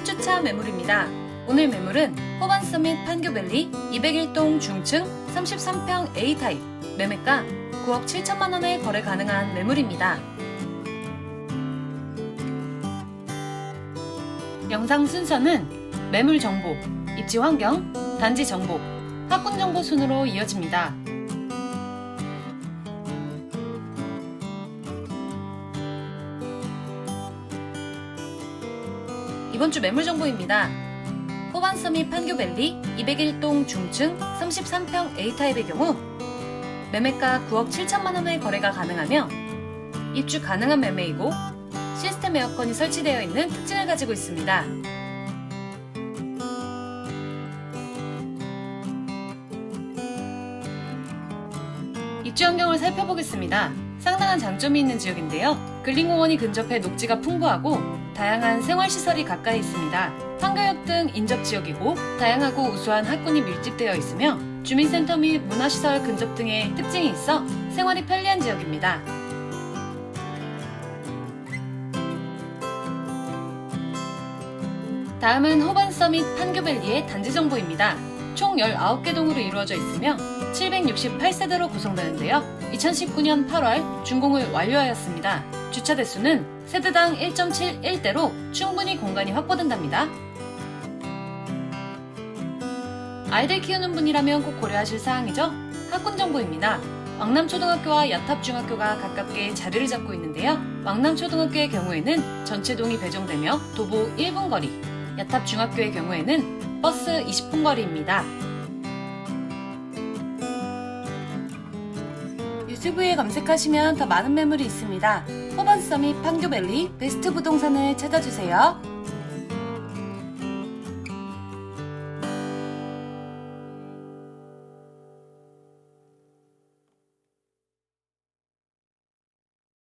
1주차 매물입니다. 오늘 매물은 호반 서밋 판교밸리 201동 중층 33평 A타입 매매가 9억 7천만 원에 거래 가능한 매물입니다. 영상 순서는 매물 정보, 입지 환경, 단지 정보, 학군 정보 순으로 이어집니다. 이번 주 매물 정보입니다. 호반 서밋 판교밸리 201동 중층 33평 A타입의 경우 매매가 9억 7천만 원에 거래가 가능하며 입주 가능한 매매이고 시스템 에어컨이 설치되어 있는 특징을 가지고 있습니다. 입주 환경을 살펴보겠습니다. 상당한 장점이 있는 지역인데요. 근린공원이 근접해 녹지가 풍부하고 다양한 생활시설이 가까이 있습니다. 판교역 등 인접 지역이고 다양하고 우수한 학군이 밀집되어 있으며 주민센터 및 문화시설 근접 등의 특징이 있어 생활이 편리한 지역입니다. 다음은 호반 서밋 판교밸리의 단지 정보입니다. 총 19개 동으로 이루어져 있으며 768세대로 구성되는데요. 2019년 8월 준공을 완료하였습니다. 주차 대수는 세대당 1.71대로 충분히 공간이 확보된답니다. 아이들 키우는 분이라면 꼭 고려하실 사항이죠. 학군 정보입니다. 왕남초등학교와 야탑중학교가 가깝게 자리를 잡고 있는데요. 왕남초등학교의 경우에는 전체동이 배정되며 도보 1분 거리, 야탑중학교의 경우에는 버스 20분 거리입니다. 유튜브에 검색하시면 더 많은 매물이 있습니다. 호반서밋 판교밸리 베스트 부동산을 찾아주세요.